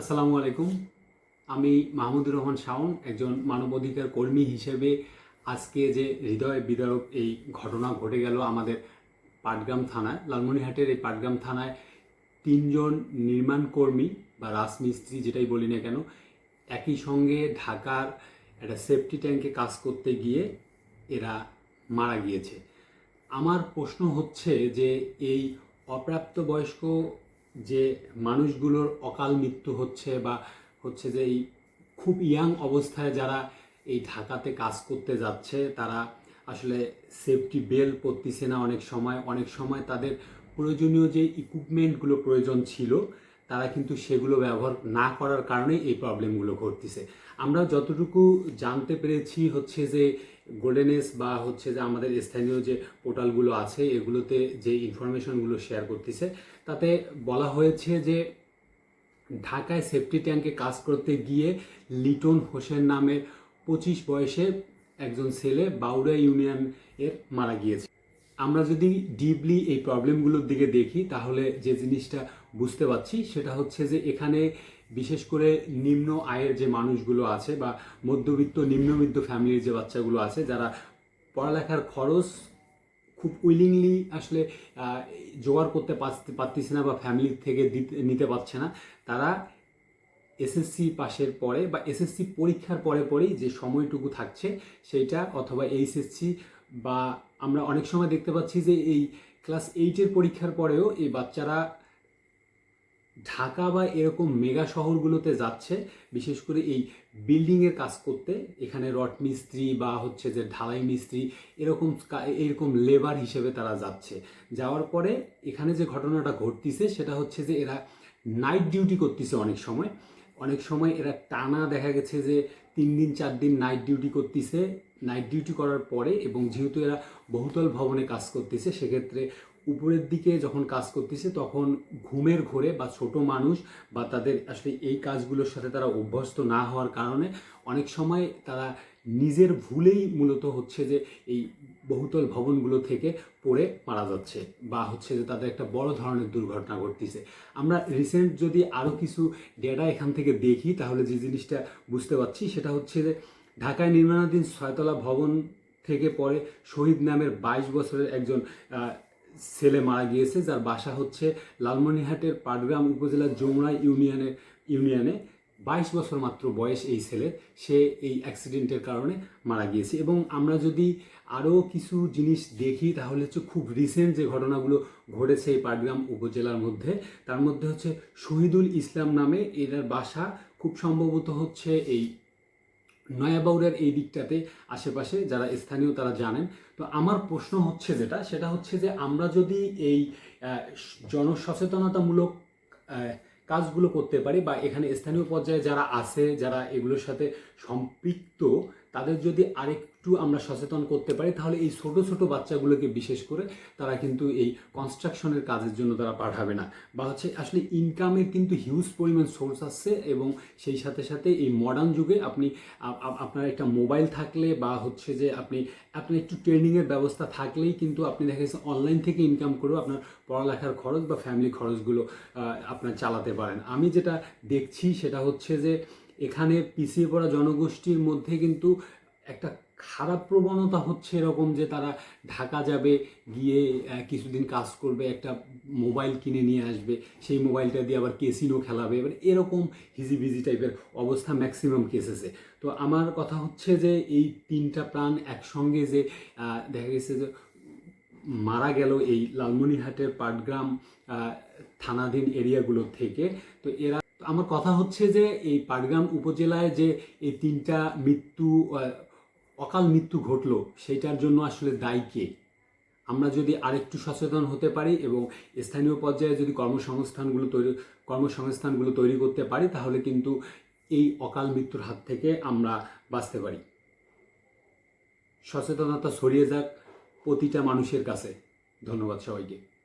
আসসালামু আলাইকুম। আমি মাহমুদুর রহমান শাওন, একজন মানবাধিকার কর্মী হিসেবে আজকে যে হৃদয় বিদারক এই ঘটনা ঘটে গেল আমাদের পাটগ্রাম থানায় লালমনিহাটের এই পাটগ্রাম থানায় তিনজন নির্মাণ কর্মী বা রাজমিস্ত্রি যেটাই বলি না কেন, একই সঙ্গে ঢাকার একটা সেফটি ট্যাঙ্কে কাজ করতে গিয়ে এরা মারা গিয়েছে। আমার প্রশ্ন হচ্ছে যে এই অপ্রাপ্তবয়স্ক যে মানুষগুলোর অকাল মৃত্যু হচ্ছে বা হচ্ছে যে এই খুব ইয়াং অবস্থায় যারা এই ঢাকাতে কাজ করতে যাচ্ছে, তারা আসলে সেফটি বেল পরতিছে না অনেক সময়। অনেক সময় তাদের প্রয়োজনীয় যে ইকুইপমেন্টগুলো প্রয়োজন ছিল, তারা কিন্তু সেগুলো ব্যবহার না করার কারণে এই প্রবলেমগুলো ঘটতেছে। আমরা যতটুকু জানতে পেরেছি হচ্ছে যে গোল্ডেনেস বা হচ্ছে যে আমাদের স্থানীয় যে পোর্টালগুলো আছে, এগুলোতে যে ইনফরমেশনগুলো শেয়ার করতেছে, তাতে বলা হয়েছে যে ঢাকায় সেফটি ট্যাঙ্কে কাজ করতে গিয়ে লিটন হোসেন নামে পঁচিশ বয়সে একজন ছেলে বাউরা ইউনিয়ন এর মারা গিয়েছে। আমরা যদি ডিপলি এই প্রবলেমগুলোর দিকে দেখি, তাহলে যে জিনিসটা বুঝতে পারছি, সেটা হচ্ছে যে এখানে বিশেষ করে নিম্ন আয়ের যে মানুষগুলো আছে বা মধ্যবিত্ত, নিম্নবিত্ত ফ্যামিলির যে বাচ্চাগুলো আছে, যারা পড়ালেখার খরচ খুব উইলিংলি আসলে জোগাড় করতে পারতে পারতেছে না বা ফ্যামিলি থেকে নিতে পারছে না, তারা এসএসসি পাশের পরে বা এসএসসি পরীক্ষার পরে পরেই যে সময়টুকু থাকছে, সেইটা অথবা এইচএসসি বা আমরা অনেক সময় দেখতে পাচ্ছি যে এই ক্লাস এইটের পরীক্ষার পরেও এই বাচ্চারা ঢাকা বা এরকম মেগা শহরগুলোতে যাচ্ছে, বিশেষ করে এই বিল্ডিংয়ের কাজ করতে। এখানে রড মিস্ত্রি বা হচ্ছে যে ঢালাই মিস্ত্রি এরকম এরকম লেবার হিসেবে তারা যাচ্ছে। যাওয়ার পরে এখানে যে ঘটনাটা ঘটতিছে, সেটা হচ্ছে যে এরা নাইট ডিউটি করতেছে অনেক সময়। অনেক সময় এরা টানা দেখা গেছে যে তিন দিন, চার দিন নাইট ডিউটি করতেছে। নাইট ডিউটি করার পরে এবং যেহেতু এরা বহুতল ভবনে কাজ করতেছে, সেক্ষেত্রে উপরের দিকে যখন কাজ করতেছে, তখন ঘুমের ঘোরে বা ছোট মানুষ বা তাদের আসলে এই কাজগুলোর সাথে তারা অভ্যস্ত না হওয়ার কারণে অনেক সময় তারা নিজের ভুলেই মূলত হচ্ছে যে এই বহুতল ভবনগুলো থেকে পড়ে মারা যাচ্ছে বা হচ্ছে যে তাদের একটা বড় ধরনের দুর্ঘটনা ঘটতেছে। আমরা রিসেন্ট যদি আরও কিছু ডেটা এখান থেকে দেখি, তাহলে যে জিনিসটা বুঝতে পারছি সেটা হচ্ছে যে ঢাকায় নির্মাণাধীন ছয়তলা ভবন থেকে পরে শহীদ নামের বাইশ বছরের একজন ছেলে মারা গিয়েছে, যার বাসা হচ্ছে লালমনিহাটের পাটগ্রাম উপজেলার যমুনা ইউনিয়নের ইউনিয়নে। বাইশ বছর মাত্র বয়স এই ছেলের সে এই অ্যাক্সিডেন্টের কারণে মারা গিয়েছে। এবং আমরা যদি আরও কিছু জিনিস দেখি, তাহলে হচ্ছে খুব রিসেন্ট যে ঘটনাগুলো ঘটেছে এই পাটগ্রাম উপজেলার মধ্যে, তার মধ্যে হচ্ছে শহীদুল ইসলাম নামে এর বাসা খুব সম্ভবত হচ্ছে এই নয়াবাউরের এই দিকটাতে আশেপাশে, যারা স্থানীয় তারা জানেন। তো আমার প্রশ্ন হচ্ছে যেটা, সেটা হচ্ছে যে আমরা যদি এই জনসচেতনতামূলক কাজগুলো করতে পারি বা এখানে স্থানীয় পর্যায়ে যারা আছে যারা এগুলোর সাথে সম্পৃক্ত তাদের যদি আরেকটু আমরা সচেতন করতে পারি, তাহলে এই ছোট ছোট বাচ্চাগুলোকে বিশেষ করে তারা কিন্তু এই কনস্ট্রাকশনের কাজের জন্য তারা পাঠাবে না। বা হচ্ছে আসলে ইনকামের কিন্তু হিউজ পরিমাণ সোর্স আসছে এবং সেই সাথে সাথে এই মডার্ন যুগে আপনি আপ- আপ- আপনার একটা মোবাইল থাকলে বা হচ্ছে যে আপনি, আপনার একটু ট্রেনিংয়ের ব্যবস্থা থাকলেই কিন্তু আপনি দেখা গেছে অনলাইন থেকে ইনকাম করেও আপনার পড়ালেখার খরচ বা ফ্যামিলি খরচগুলো আপনার চালাতে পারেন। আমি যেটা দেখছি সেটা হচ্ছে যে এখানে পিছিয়ে পড়া জনগোষ্ঠীর মধ্যে কিন্তু একটা খারাপ প্রবণতা হচ্ছে এরকম যে তারা ঢাকা যাবে, গিয়ে কিছুদিন কাজ করবে, একটা মোবাইল কিনে নিয়ে আসবে, সেই মোবাইলটা দিয়ে আবার কেসিনো খেলাবে, এবার এরকম হিজিবিজি টাইপের অবস্থা ম্যাক্সিমাম কেসেসে তো আমার কথা হচ্ছে যে এই তিনটা প্রাণ একসঙ্গে যে দেখা গেছে যে মারা গেল এই লালমনিহাটের পাটগ্রাম থানাধীন এরিয়াগুলো থেকে, তো এরা আমার কথা হচ্ছে যে এই পাটগ্রাম উপজেলায় যে এই তিনটা মৃত্যু অকাল মৃত্যু ঘটলো, সেইটার জন্য আসলে দায়ী কে? আমরা যদি আরেকটু সচেতন হতে পারি এবং স্থানীয় পর্যায়ে যদি কর্মসংস্থানগুলো তৈরি কর্মসংস্থানগুলো তৈরি করতে পারি, তাহলে কিন্তু এই অকাল মৃত্যুর হাত থেকে আমরা বাঁচতে পারি। সচেতনতা ছড়িয়ে যাক প্রতিটা মানুষের কাছে। ধন্যবাদ সবাইকে।